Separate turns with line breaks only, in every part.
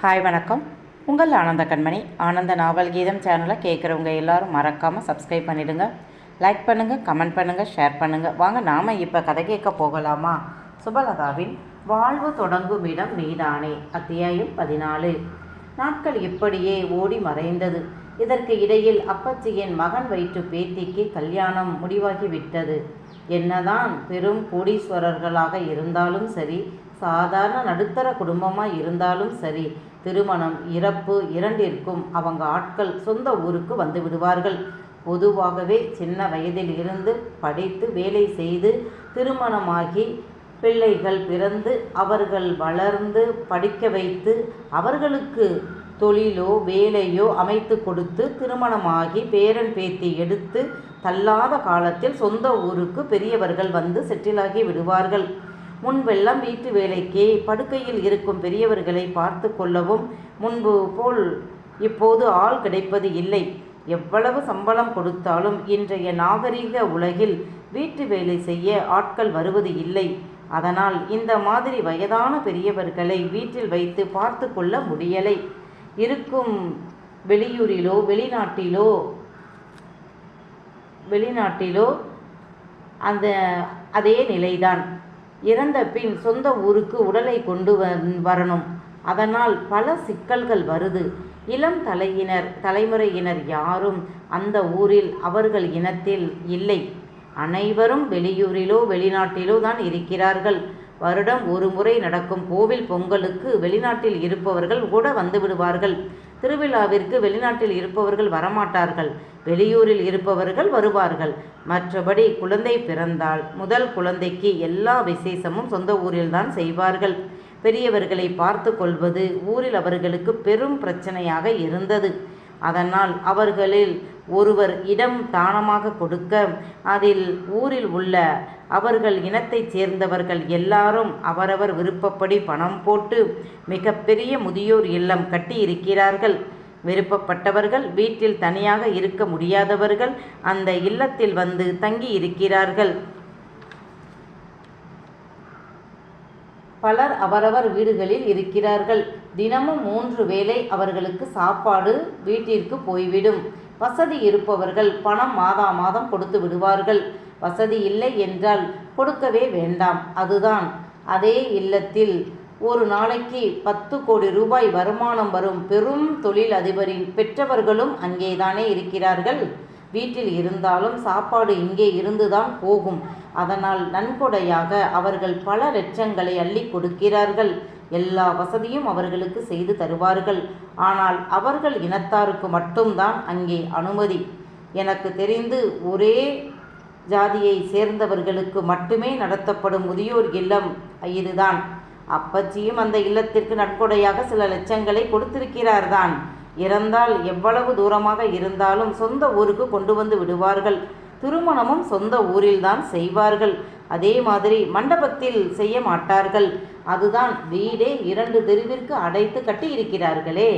Hi வணக்கம். உங்கள் ஆனந்த கண்மணி. ஆனந்த நாவல் கீதம் சேனலை கேட்குறவங்க எல்லாரும் மறக்காமல் சப்ஸ்கிரைப் பண்ணிடுங்க. லைக் பண்ணுங்கள் கமெண்ட் பண்ணுங்கள் ஷேர் பண்ணுங்கள் வாங்க நாம் இப்போ கதை கேட்க போகலாமா? சுபலதாவின் வாழ்வு தொடங்கும் இடம் நீதானே அத்தியாயம் பதினாலு. நாட்கள் இப்படியே ஓடி மறைந்தது. இதற்கு இடையில் அப்பச்சியின் மகன் வயிற்று பேத்திக்கு கல்யாணம் முடிவாகிவிட்டது என்னதான் பெரும் கோடீஸ்வரர்களாக இருந்தாலும் சரி சாதாரண நடுத்தர குடும்பமாக இருந்தாலும் சரி திருமணம் இறப்பு இரண்டிற்கும் அவங்க ஆட்கள் சொந்த ஊருக்கு வந்து விடுவார்கள். பொதுவாகவே சின்ன வயதில் இருந்து படித்து வேலை செய்து திருமணமாகி பிள்ளைகள் பிறந்து அவர்கள் வளர்ந்து படிக்க வைத்து அவர்களுக்கு தொழிலோ வேலையோ அமைத்து கொடுத்து திருமணமாகி பேரன் பேத்தி எடுத்து தள்ளாத காலத்தில் சொந்த ஊருக்கு பெரியவர்கள் வந்து செட்டிலாகி விடுவார்கள். முன்பெல்லாம் வீட்டு வேலைக்கே படுக்கையில் இருக்கும் பெரியவர்களை பார்த்து கொள்ளவும் முன்பு போல் இப்போது ஆள் கிடைப்பது இல்லை. எவ்வளவு சம்பளம் கொடுத்தாலும் இன்றைய நாகரிக உலகில் வீட்டு வேலை செய்ய ஆட்கள் வருவது இல்லை. அதனால் இந்த மாதிரி வயதான பெரியவர்களை வீட்டில் வைத்து பார்த்து கொள்ள முடியலை. இருக்கும் வெளியூரிலோ வெளிநாட்டிலோ வெளிநாட்டிலோ அந்த அதே நிலைதான். இறந்த பின் சொந்த ஊருக்கு உடலை கொண்டு வரணும். அதனால் பல சிக்கல்கள் வருது. இளம் தலையினர் தலைமுறையினர் யாரும் அந்த ஊரில் அவர்கள் இனத்தில் இல்லை. அனைவரும் வெளியூரிலோ வெளிநாட்டிலோ தான் இருக்கிறார்கள். வருடம் ஒரு முறை நடக்கும் கோவில் பொங்கலுக்கு வெளிநாட்டில் இருப்பவர்கள் கூட வந்து விடுவார்கள். திருவிழாவிற்கு வெளிநாட்டில் இருப்பவர்கள் வரமாட்டார்கள். வெளியூரில் இருப்பவர்கள் வருவார்கள். மற்றபடி குழந்தை பிறந்தால் முதல் குழந்தைக்கு எல்லா விசேஷமும் சொந்த ஊரில்தான் செய்வார்கள். பெரியவர்களை பார்த்து கொள்வது ஊரில் அவர்களுக்கு பெரும் பிரச்சனையாக இருந்தது. அதனால் அவர்களில் ஒருவர் இடம் தானமாக கொடுக்க அதில் ஊரில் உள்ள அவர்கள் இனத்தைச் சேர்ந்தவர்கள் எல்லாரும் அவரவர் விருப்பப்படி பணம் போட்டு மிகப்பெரிய முதியோர் இல்லம் கட்டி இருக்கிறார்கள் விருப்பப்பட்டவர்கள் வீட்டில் தனியாக இருக்க முடியாதவர்கள் அந்த இல்லத்தில் வந்து தங்கி இருக்கிறார்கள் பலர் அவரவர் வீடுகளில் இருக்கிறார்கள். தினமும் மூன்று வேளை அவர்களுக்கு சாப்பாடு வீட்டிற்கு போய்விடும். வசதி இருப்பவர்கள் பணம் மாதா மாதம் கொடுத்து விடுவார்கள். வசதி இல்லை என்றால் கொடுக்கவே வேண்டாம். அதுதான். அதே இல்லத்தில் ஒரு நாளைக்கு பத்து கோடி ரூபாய் வருமானம் வரும் பெரும் தொழில் அதிபரின் பெற்றவர்களும் அங்கேதானே இருக்கிறார்கள்? வீட்டில் இருந்தாலும் சாப்பாடு இங்கே இருந்துதான் போகும். அதனால் நன்கொடையாக அவர்கள் பல லட்சங்களை அள்ளி கொடுக்கிறார்கள். எல்லா வசதியும் அவர்களுக்கு செய்து தருவார்கள். ஆனால் அவர்கள் இனத்தாருக்கு மட்டும்தான் அங்கே அனுமதி. எனக்கு தெரிந்து ஒரே ஜாதியை சேர்ந்தவர்களுக்கு மட்டுமே நடத்தப்படும் முதியோர் இல்லம் இதுதான். அப்பச்சியும் அந்த இல்லத்திற்கு நன்கொடையாக சில லட்சங்களை கொடுத்திருக்கிறார்தான். இறந்தால் எவ்வளவு தூரமாக இருந்தாலும் சொந்த ஊருக்கு கொண்டு வந்து விடுவார்கள். திருமணமும் சொந்த ஊரில்தான் செய்வார்கள். அதே மாதிரி மண்டபத்தில் செய்ய மாட்டார்கள். அதுதான் வீடே இரண்டு தெருவிற்கு அடைத்து கட்டியிருக்கிறார்களே.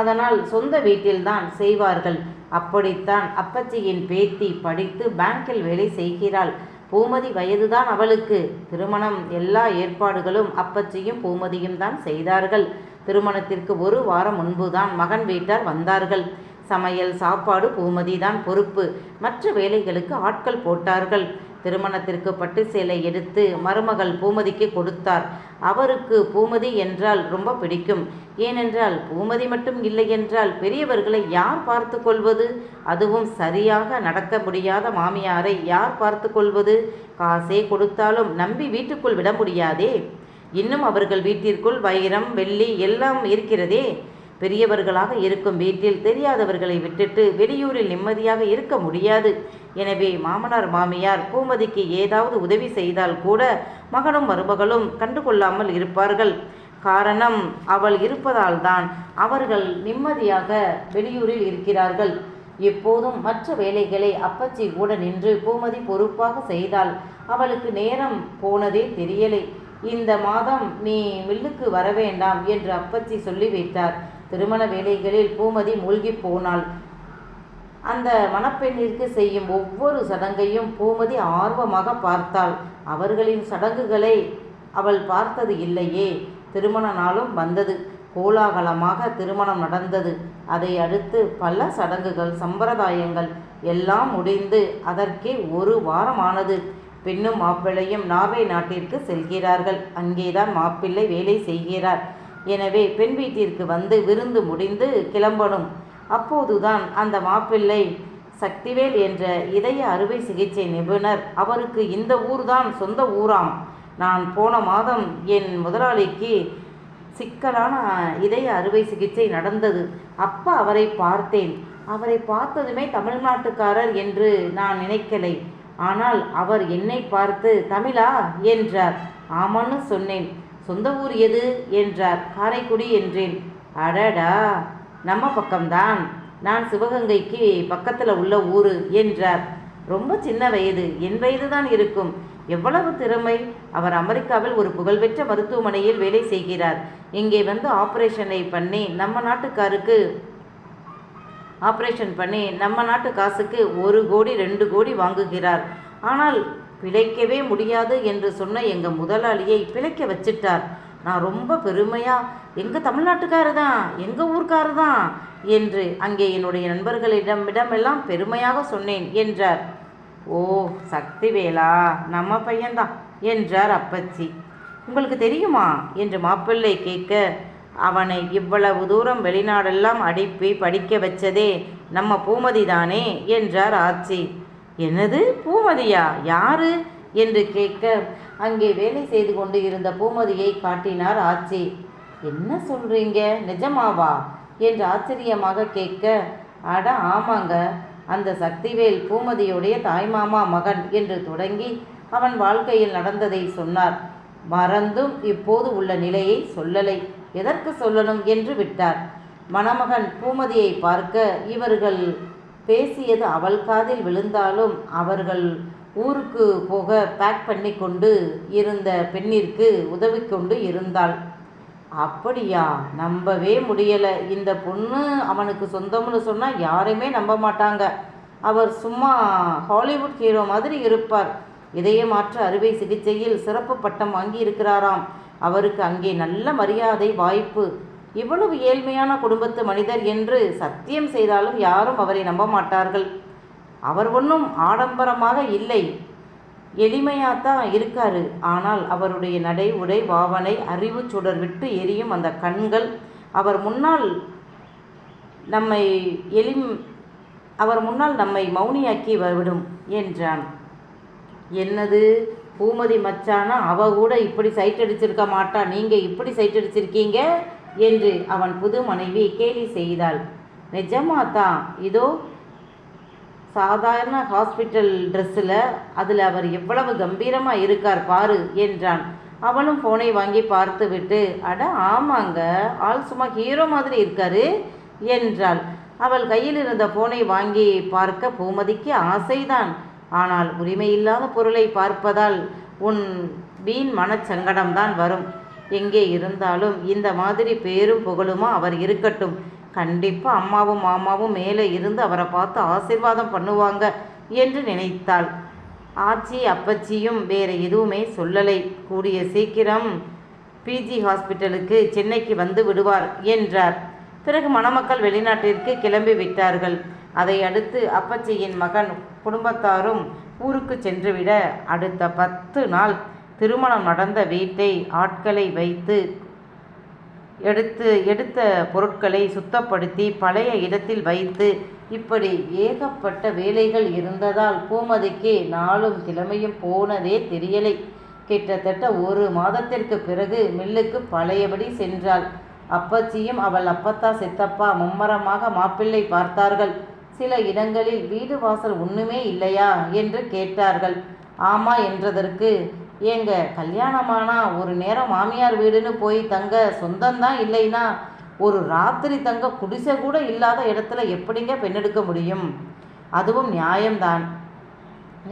அதனால் சொந்த வீட்டில்தான் செய்வார்கள். அப்படித்தான் அப்பச்சியின் பேத்தி படித்து பேங்கில் வேலை செய்கிறாள். பூமதி வயதுதான் அவளுக்கு. திருமணம் எல்லா ஏற்பாடுகளும் அப்பச்சியும் பூமதியும் தான் செய்தார்கள். திருமணத்திற்கு ஒரு வாரம் முன்புதான் மகன் வீட்டார் வந்தார்கள். சமையல் சாப்பாடு பூமதி தான் பொறுப்பு. மற்ற வேலைகளுக்கு ஆட்கள் போட்டார்கள். திருமணத்திற்கு பட்டு சேலை எடுத்து மருமகள் பூமதிக்கு கொடுத்தார். அவருக்கு பூமதி என்றால் ரொம்ப பிடிக்கும். ஏனென்றால் பூமதி மட்டும் இல்லை என்றால் பெரியவர்களை யார் பார்த்து கொள்வது? அதுவும் சரியாக நடக்க முடியாத மாமியாரை யார் பார்த்து கொள்வது? காசே கொடுத்தாலும் நம்பி வீட்டுக்குள் விட முடியாதே. இன்னும் அவர்கள் வீட்டிற்குள் வைரம் வெள்ளி எல்லாம் இருக்கிறதே. பெரியவர்களாக இருக்கும் வீட்டில் தெரியாதவர்களை விட்டுட்டு வெளியூரில் நிம்மதியாக இருக்க முடியாது. எனவே மாமனார் மாமியார் பூமதிக்கு ஏதாவது உதவி செய்தால் கூட மகனும் மருமகளும் கண்டுகொள்ளாமல் இருப்பார்கள். காரணம் அவள் இருப்பதால் தான் அவர்கள் நிம்மதியாக வெளியூரில் இருக்கிறார்கள். எப்போதும் மற்ற வேலைகளை அப்பச்சி கூட நின்று பூமதி பொறுப்பாக செய்தால் அவளுக்கு நேரம் போனதே தெரியலை. இந்த மாதம் நீ மில்லுக்கு வர வேண்டாம் என்று அப்பச்சி சொல்லிவிட்டார் திருமண வேலைகளில் பூமதி மூழ்கி போனாள். அந்த மணப்பெண்ணிற்கு செய்யும் ஒவ்வொரு சடங்கையும் பூமதி ஆர்வமாக பார்த்தாள். அவர்களின் சடங்குகளை அவள் பார்த்தது இல்லையே. திருமண நாளும் வந்தது. கோலாகலமாக திருமணம் நடந்தது. அதை அடுத்து பல சடங்குகள் சம்பிரதாயங்கள் எல்லாம் முடிந்து அதற்கே ஒரு வாரமானது. பெண்ணும் மாப்பிள்ளையும் நார்வே நாட்டிற்கு செல்கிறார்கள். அங்கேதான் மாப்பிள்ளை வேலை செய்கிறார். எனவே பெண் வீட்டிற்கு வந்து விருந்து முடிந்து கிளம்பணும். அப்போதுதான் அந்த மாப்பிள்ளை சக்திவேல் என்ற இதய அறுவை சிகிச்சை நிபுணர். அவருக்கு இந்த ஊர்தான் சொந்த ஊராம். நான் போன மாதம் என் முதலாளிக்கு சிக்கலான இதய அறுவை சிகிச்சை நடந்தது. அப்போ அவரை பார்த்தேன். அவரை பார்த்ததுமே தமிழ்நாட்டுக்காரர் என்று நான் நினைக்கலை. ஆனால் அவர் என்னை பார்த்து தமிழா? என்றார். ஆமான்னு சொன்னேன். சொந்த ஊர் எது? என்றார். காரைக்குடி என்றேன். அடடா! நம்ம பக்கம்தான். நான் சிவகங்கைக்கு பக்கத்தில் உள்ள ஊர் என்றார். ரொம்ப சின்ன வயது. என் வயது தான் இருக்கும். எவ்வளவு திறமை. அவர் அமெரிக்காவில் ஒரு புகழ்பெற்ற மருத்துவமனையில் வேலை செய்கிறார். இங்கே வந்து ஆப்ரேஷனை பண்ணி நம்ம நாட்டுக்காருக்கு ஆப்ரேஷன் பண்ணி நம்ம நாட்டு காசுக்கு ஒரு கோடி ரெண்டு கோடி வாங்குகிறார். ஆனால் பிழைக்கவே முடியாது என்று சொன்ன எங்கள் முதலாளியை பிழைக்க வச்சிட்டார். நான் ரொம்ப பெருமையாக எங்கள் தமிழ்நாட்டுக்காரு தான் எங்கள் ஊர்க்காரு தான் என்று அங்கே என்னுடைய நண்பர்களிடமிடமெல்லாம் பெருமையாக சொன்னேன் என்றார். ஓ சக்திவேலா நம்ம பையன்தான் என்றார் அப்பச்சி. உங்களுக்கு தெரியுமா? என்று மாப்பிள்ளை கேட்க அவனை இவ்வளவு தூரம் வெளிநாடெல்லாம் அடிப்பி படிக்க வச்சதே நம்ம பூமதி தானே என்றார் ஆச்சி. என்னது பூமதியா? யாரு? என்று கேட்க அங்கே வேலை செய்து கொண்டு இருந்த பூமதியை காட்டினார் ஆச்சி. என்ன சொல்றீங்க? நிஜமாவா? என்று ஆச்சரியமாக கேட்க அட ஆமாங்க அந்த சக்திவேல் பூமதியுடைய தாய்மாமா மகன் என்று தொடங்கி அவன் வாழ்க்கையில் நடந்ததை சொன்னார். மறந்தும் இப்போது உள்ள நிலையை சொல்லலை. எதற்கு சொல்லணும் என்று விட்டார். மணமகன் பூமதியை பார்க்க இவர்கள் பேசியது அவள் காதில் விழுந்தாலும் அவர்கள் ஊருக்கு போக பேக் பண்ணி கொண்டு இருந்த பெண்ணிற்கு உதவி கொண்டு இருந்தாள். அப்படியா? நம்பவே முடியலை. இந்த பொண்ணு அவனுக்கு சொந்தம்னு சொன்னால் யாரையுமே நம்ப மாட்டாங்க. அவர் சும்மா ஹாலிவுட் ஹீரோ மாதிரி இருப்பார். இதயமாற்று அறுவை சிகிச்சையில் சிறப்பு பட்டம் வாங்கி இருக்கிறாராம் அவருக்கு அங்கே நல்ல மரியாதை வாய்ப்பு. இவ்வளவு ஏழ்மையான குடும்பத்து மனிதர் என்று சத்தியம் செய்தாலும் யாரும் அவரை நம்ப மாட்டார்கள் அவர் ஒன்றும் ஆடம்பரமாக இல்லை. எளிமையாத்தான் இருக்காரு. ஆனால் அவருடைய நடை உடை பாவனை அறிவு சுடர் விட்டு எரியும் அந்த கண்கள் அவர் முன்னால் நம்மை எளிம் அவர் முன்னால் நம்மை மௌனியாக்கி விடும் என்றான். என்னது? பூமதி மச்சானா அவ கூட இப்படி சைட் அடிச்சிருக்க மாட்டா. நீங்க இப்படி சைட் அடிச்சிருக்கீங்க? என்று அவன் புது மனைவி கேலி செய்தாள். நிஜமா தான் இதோ சாதாரண ஹாஸ்பிட்டல் ட்ரெஸ்ஸில் அதில் அவர் எவ்வளவு கம்பீரமாக இருக்கார் பாரு என்றான். அவளும் ஃபோனை வாங்கி பார்த்து விட்டு அட ஆமாங்க ஆள் சும்மா ஹீரோ மாதிரி இருக்காரு என்றாள். அவள் கையில் இருந்த ஃபோனை வாங்கி பார்க்க பூமதிக்கு ஆசைதான். ஆனால் உரிமையில்லாத பொருளை பார்ப்பதால் உன் வீண் மனச்சங்கடம்தான் வரும். எங்கே இருந்தாலும் இந்த மாதிரி பேரும் புகழுமா அவர் இருக்கட்டும். கண்டிப்பாக அம்மாவும் மாமாவும் மேலே இருந்து அவரை பார்த்து ஆசீர்வாதம் பண்ணுவாங்க என்று நினைத்தாள். ஆச்சி அப்பச்சியும் வேறு எதுவுமே சொல்லலை. கூடிய சீக்கிரம் பிஜி ஹாஸ்பிட்டலுக்கு சென்னைக்கு வந்து விடுவார் என்றார். பிறகு மணமக்கள் வெளிநாட்டிற்கு கிளம்பி விட்டார்கள். அதை அடுத்து அப்பச்சியின் மகன் குடும்பத்தாரும் ஊருக்கு சென்றுவிட அடுத்த பத்து நாள் திருமணம் நடந்த வீட்டை ஆட்களை வைத்து எடுத்து எடுத்த பொருட்களை சுத்தப்படுத்தி பழைய இடத்தில் வைத்து இப்படி ஏகப்பட்ட வேலைகள் இருந்ததால் பூமதிக்கு நாளும் கிழமையும் போனதே தெரியலை. கிட்டத்தட்ட ஒரு மாதத்திற்கு பிறகு மில்லுக்கு பழையபடி சென்றாள். அப்பச்சியும் அவள் அப்பத்தா சித்தப்பா மும்மரமாக மாப்பிள்ளை பார்த்தார்கள். சில இடங்களில் வீடு வாசல் ஒன்றுமே இல்லையா என்று கேட்டார்கள். ஆமா என்றதற்கு ஏங்க கல்யாணமானா ஒரு நேரம் மாமியார் வீடுன்னு போய் தங்க சொந்தம்தான் இல்லைன்னா ஒரு ராத்திரி தங்க குடிசை கூட இல்லாத இடத்துல எப்படிங்க பெண்ணெடுக்க முடியும்? அதுவும் நியாயம்தான்.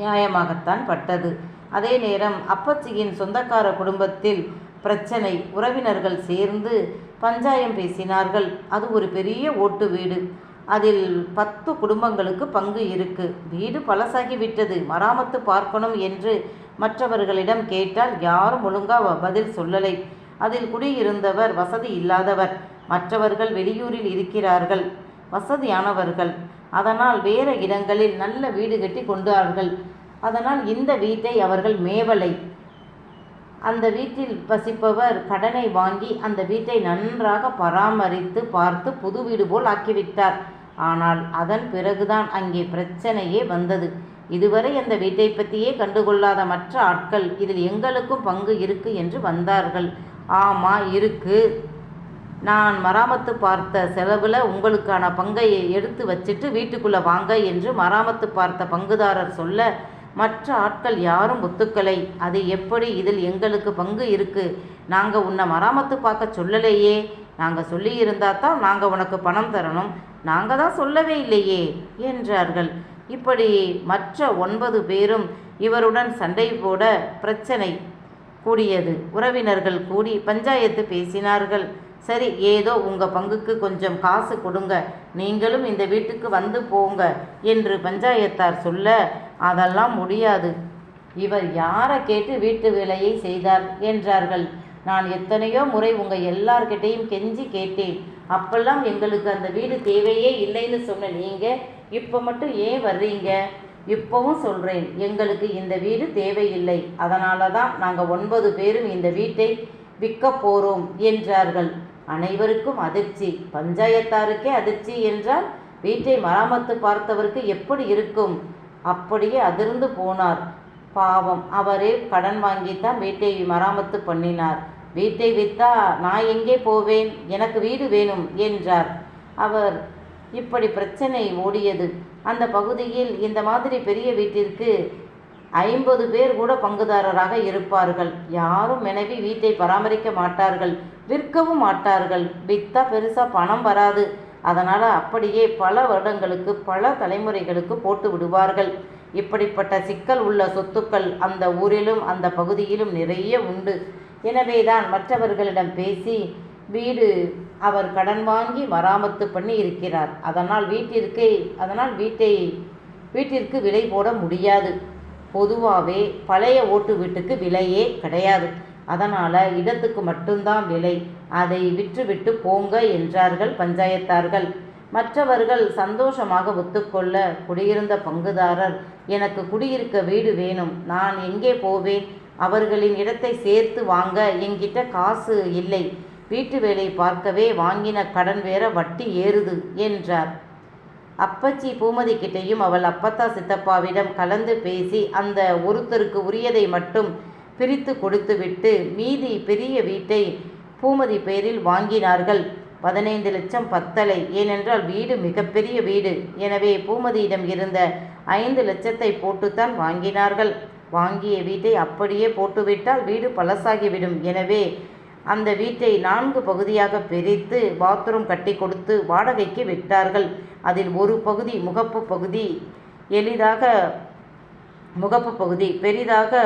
நியாயமாகத்தான் பட்டது. அதே நேரம் அப்பச்சியின் சொந்தக்கார குடும்பத்தில் பிரச்சனை. உறவினர்கள் சேர்ந்து பஞ்சாயம் பேசினார்கள். அது ஒரு பெரிய ஓட்டு வீடு. அதில் பத்து குடும்பங்களுக்கு பங்கு இருக்கு. வீடு பழசாகிவிட்டது மராமத்து பார்க்கணும் என்று மற்றவர்களிடம் கேட்டால் யாரும் ஒழுங்கா பதில் சொல்லலை. அதில் குடியிருந்தவர் வசதி இல்லாதவர். மற்றவர்கள் வெளியூரில் இருக்கிறார்கள். வசதியானவர்கள். அதனால் வேறு இடங்களில் நல்ல வீடு கட்டி கொண்டார்கள். அதனால் இந்த வீட்டை அவர்கள் மேவலை. அந்த வீட்டில் வசிப்பவர் கடனை வாங்கி அந்த வீட்டை நன்றாக பராமரித்து பார்த்து புது வீடு போல் ஆக்கிவிட்டார். ஆனால் அதன் பிறகுதான் அங்கே பிரச்சனையே வந்தது. இதுவரை அந்த வீட்டை பற்றியே கண்டுகொள்ளாத மற்ற ஆட்கள் இதில் எங்களுக்கும் பங்கு இருக்கு என்று வந்தார்கள். ஆமா இருக்கு. நான் மராமத்து பார்த்த செலவில் உங்களுக்கான பங்கை எடுத்து வச்சுட்டு வீட்டுக்குள்ளே வாங்க என்று மராமத்து பார்த்த பங்குதாரர் சொல்ல மற்ற ஆட்கள் யாரும் ஒத்துக்கலை. அது எப்படி இதில் எங்களுக்கு பங்கு இருக்கு? நாங்கள் உன்னை மராமத்து பார்க்க சொல்லலையே. நாங்கள் சொல்லியிருந்தா தான் நாங்கள் உனக்கு பணம் தரணும். நாங்கள் தான் சொல்லவே இல்லையே என்றார்கள். இப்படி மற்ற ஒன்பது பேரும் இவருடன் சண்டை போட பிரச்சனை கூடியது. உறவினர்கள் கூடி பஞ்சாயத்து பேசினார்கள். சரி ஏதோ உங்கள் பங்குக்கு கொஞ்சம் காசு கொடுங்க. நீங்களும் இந்த வீட்டுக்கு வந்து போங்க என்று பஞ்சாயத்தார் சொல்ல அதெல்லாம் முடியாது. இவர் யாரை கேட்டு வீட்டு வேலையை செய்தார் என்றார்கள். நான் எத்தனையோ முறை உங்கள் எல்லார்கிட்டையும் கெஞ்சி கேட்டேன். அப்பெல்லாம் எங்களுக்கு அந்த வீடு தேவையே இல்லைன்னு சொன்ன நீங்கள் இப்போ மட்டும் ஏன் வர்றீங்க? இப்போவும் சொல்கிறேன் எங்களுக்கு இந்த வீடு தேவையில்லை. அதனால தான் நாங்கள் ஒன்பது பேரும் இந்த வீட்டை விற்க போகிறோம் என்றார்கள். அனைவருக்கும் அதிர்ச்சி. பஞ்சாயத்தாருக்கே அதிர்ச்சி என்றால் வீட்டை மராமத்து பார்த்தவருக்கு எப்படி இருக்கும்? அப்படியே அதிர்ந்து போனார். பாவம் அவரே கடன் வாங்கித்தான் வீட்டை மராமத்து பண்ணினார். வீட்டை விற்றா நான் எங்கே போவேன்? எனக்கு வீடு வேணும் என்றார். அவர் இப்படி பிரச்சனை ஓடியது. அந்த பகுதியில் இந்த மாதிரி பெரிய வீட்டிற்கு ஐம்பது பேர் கூட பங்குதாரராக இருப்பார்கள். யாரும் மனைவி வீட்டை பராமரிக்க மாட்டார்கள் விற்கவும் மாட்டார்கள். விற்றா பெருசாக பணம் வராது. அதனால் அப்படியே பல வருடங்களுக்கு பல தலைமுறைகளுக்கு போட்டு விடுவார்கள். இப்படிப்பட்ட சிக்கல் உள்ள சொத்துக்கள் அந்த ஊரிலும் அந்த பகுதியிலும் நிறைய உண்டு. எனவேதான் மற்றவர்களிடம் பேசி வீடு அவர் கடன் வாங்கி மராமத்து பண்ணி இருக்கிறார். அதனால் வீட்டிற்கு அதனால் வீட்டை வீட்டிற்கு விலை போட முடியாது. பொதுவாகவே பழைய ஓட்டு வீட்டுக்கு விலையே கிடையாது. அதனால் இடத்துக்கு மட்டும்தான் விலை. அதை விற்றுவிட்டு போங்க என்றார்கள் பஞ்சாயத்தார்கள். மற்றவர்கள் சந்தோஷமாக ஒத்துக்கொள்ள குடியிருந்த பங்குதாரர் எனக்கு குடியிருக்க வீடு வேணும் நான் எங்கே போவேன்? அவர்களின் இடத்தை சேர்த்து வாங்க என்கிட்ட காசு இல்லை. வீட்டு வேலை பார்க்கவே வாங்கின கடன் வேற வட்டி ஏறுது என்றார். அப்பச்சி பூமதி கிட்டையும் அவள் அப்பத்தா சித்தப்பாவிடம் கலந்து பேசி அந்த ஒருத்தருக்கு உரியதை மட்டும் பிரித்து கொடுத்துவிட்டு மீதி பெரிய வீட்டை பூமதி பெயரில் வாங்கினார்கள். பதினைந்து லட்சம் பத்தலை. ஏனென்றால் வீடு மிகப்பெரிய வீடு. எனவே பூமதியிடம் இருந்த ஐந்து லட்சத்தை போட்டுத்தான் வாங்கினார்கள். வாங்கிய வீட்டை அப்படியே போட்டுவிட்டால் வீடு பழசாகிவிடும். எனவே அந்த வீட்டை நான்கு பகுதியாக பிரித்து பாத்ரூம் கட்டி கொடுத்து வாடகைக்கு விட்டார்கள். அதில் ஒரு பகுதி முகப்பு பகுதி எளிதாக முகப்பு பகுதி பெரிதாக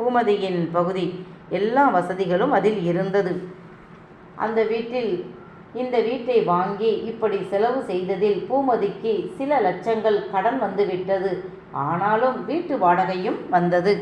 பூமதியின் பகுதி எல்லா வசதிகளும் அதில் இருந்தது. அந்த வீட்டில் இந்த வீட்டை வாங்கி இப்படி செலவு செய்ததில் பூமதிக்கு சில லட்சங்கள் கடன் வந்துவிட்டது. ஆனாலும் வீட்டு வாடகையும் வந்தது.